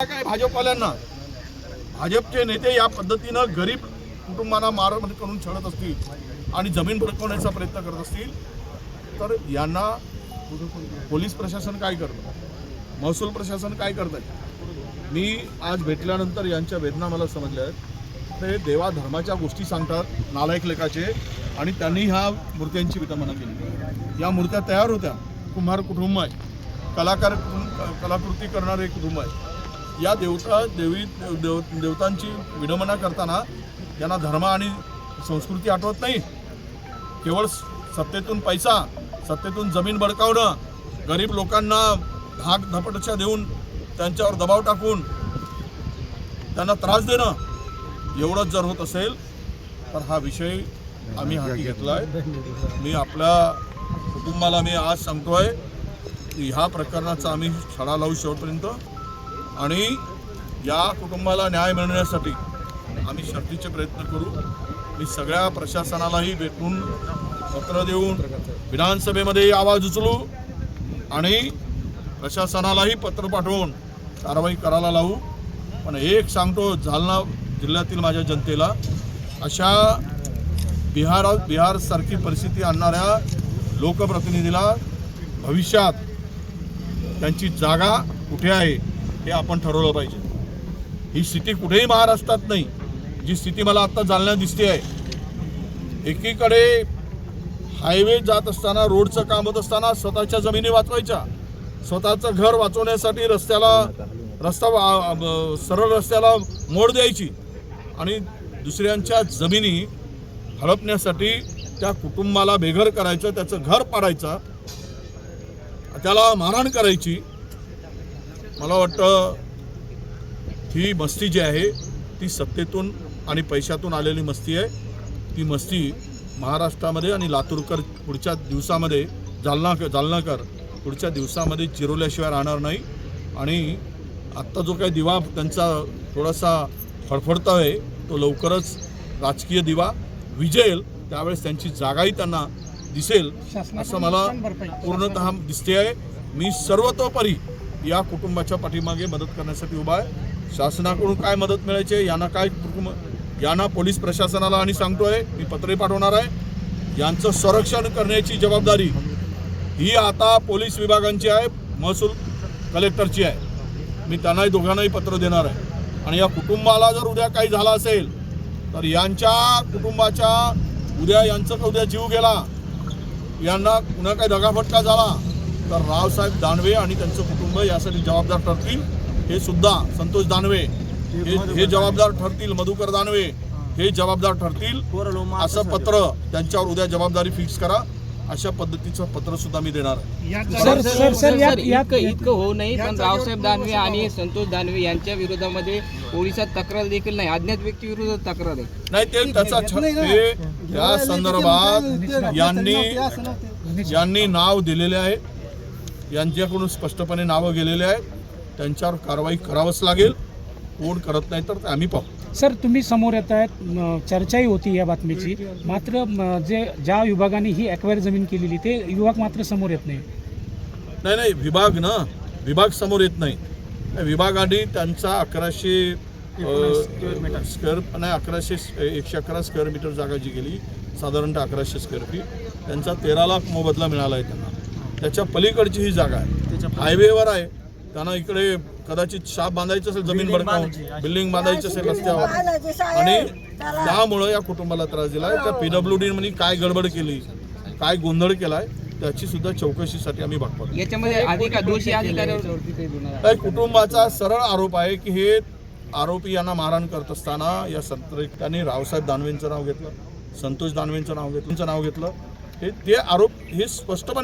काय भाजपवाल्यांना? भाजपचे नेते या पद्धतीनं गरीब कुटुंबांना मारहाण करून छळत असतील आणि जमीन भडकवण्याचा प्रयत्न करत असतील तर यांना पोलीस प्रशासन काय करतं? महसूल प्रशासन काय करतं मी आज भेटल्यानंतर यांच्या वेदना मला समजल्या आहेत. ते देवा धर्माच्या गोष्टी सांगतात नालायक लेखाचे आणि त्यांनी ह्या मूर्त्यांची विटंबना केली. या मूर्त्या तयार होत्या. कुंभार कुटुंब आहे. कलाकार कुटुंब कलाकृती करणारे कुटुंब आहे. या देवता देवी देव देवतांची विडंबना करताना त्यांना धर्म आणि संस्कृती आठवत नाही. केवळ सत्तेतून पैसा सत्तेतून जमीन बडकावणं गरीब लोकांना धाक धपटशा देऊन त्यांच्यावर दबाव टाकून त्यांना त्रास देणं एवढंच जर होत असेल तर हा विषय आम्ही हाती घेतला आहे मी आपल्या कुटुंबाला मी आज सांगतोय की ह्या प्रकरणाचा आम्ही छडा लावू शेवटपर्यंत. आणि या कुटुंबाला न्याय मिळण्यासाठी आम्ही शर्तीचे प्रयत्न करू. मी सगळ्या प्रशासनालाही भेटून पत्र देऊन विधानसभेमध्ये आवाज उचलू आणि प्रशासनालाही पत्र पाठवून कारवाई करायला लावू. पण एक सांगतो जालना जिल्ह्यातील माझ्या जनतेला अशा बिहारात बिहारसारखी परिस्थिती आणणाऱ्या लोकप्रतिनिधीला भविष्यात त्यांची जागा कुठे आहे? हे आपण ठरवलं पाहिजे. ही स्थिती कुठेही महाराष्ट्रात नाही. जी स्थिती मला आत्ता जालना दिसते आहे. एकीकडे हायवे जात असताना रोडचं काम होत असताना स्वतःच्या जमिनी वाचवायच्या. स्वतःचं घर वाचवण्यासाठी रस्त्याला रस्ता वा- सरळ रस्त्याला मोड द्यायची आणि दुसऱ्यांच्या जमिनी हडपण्यासाठी त्या कुटुंबाला बेघर करायचं त्याचं घर पाडायचं. त्याला मारहाण करायची. मला वाटतं ही मस्ती जी आहे ती सत्तेतून आणि पैशातून आलेली मस्ती आहे. ती मस्ती महाराष्ट्रामध्ये आणि लातूरकर पुढच्या दिवसामध्ये जालना जालनाकर पुढच्या दिवसामध्ये चिरवल्याशिवाय राहणार नाही. आणि आत्ता जो काही दिवा त्यांचा थोडासा फडफडतो आहे तो लवकरच राजकीय दिवा विजेल. त्यावेळेस त्यांची जागाही त्यांना दिसेल असं मला पूर्णतः दिसते आहे मी सर्वतोपरी या कुटुंबाच्या पाठीमागे मदत करण्यासाठी उभा आहे. शासनाकडून काय मदत मिळायची यांना काय कुटुंब यांना पोलीस प्रशासनाला आणि सांगतोय मी पत्रे पाठवणार आहे. यांचं संरक्षण करण्याची जबाबदारी ही आता पोलीस विभागांची आहे महसूल कलेक्टरची आहे. मी त्यांनाही दोघांनाही पत्र देणार आहे. आणि या कुटुंबाला जर उद्या काही झालं असेल तर यांच्या कुटुंबाच्या उद्या यांचं उद्या जीव गेला? यांना पुन्हा काही दगाफटका झाला? तर रावसाहेब दानवे आणि त्यांचं कुटुंब यासाठी जबाबदार ठरतील. हे सुद्धा संतोष दानवे हे जबाबदार ठरतील मधुकर दानवे हे जबाबदार ठरतील. असं पत्र त्यांच्यावर उद्या जबाबदारी फिक्स करा. अशा पद्धतीचं पत्र सुद्धा मी देणार आहे. सर सर सर यात यात इतकं इतकं होऊ नये पण रावसाहेब दानवे आणि संतोष दानवे यांच्या विरोधामध्ये पोलिसात तक्रार देखील नाही. अज्ञात व्यक्ती विरोधात तक्रार आहे. नाही ते त्याचा त्या संदर्भात यांनी यांनी नाव दिलेले आहे. यांच्याकडून स्पष्टपणे नावं गेलेले आहेत. त्यांच्यावर कारवाई करावंच लागेल. कोण करत नाही तर आम्ही पाहू. सर तुम्ही समोर येत आहेत. चर्चाही होती या बातमीची. मात्र जे ज्या विभागाने ही एक्वायर जमीन केलेली ते विभाग मात्र समोर येत नाही. नाही नाही विभाग ना. विभाग समोर येत नाही. विभागाने त्यांचा अकराशे स्क्वेअर नाही अकराशे एकशे अकरा स्क्वेअर मीटर जागा जी गेली साधारणतः अकराशे स्क्वेअर फीट त्यांचा तेरा लाख मोबदला मिळाला आहे त्यांना. त्याच्या पलीकडची ही जागा आहे. हायवेवर आहे. त्यांना इकडे कदाचित शाप बांधायचं असेल जमीन भडकावून. बिल्डिंग बांधायची असेल रस्त्यावर. आणि त्यामुळं या कुटुंबाला त्रास दिला त्या पीडब्ल्यू डी मध्ये काय गडबड केली काय गोंधळ केलाय त्याची सुद्धा चौकशीसाठी आम्ही भाग पडलो. याच्यामध्ये कुटुंबाचा सरळ आरोप आहे की हे आरोपी यांना मारहाण करत असताना या संत त्यांनी रावसाहेब दानवेंचं नाव घेतलं संतोष दानवेंचं नाव घेतलं त्यांचं नाव घेतलं. हे ते आरोप हे स्पष्टपणे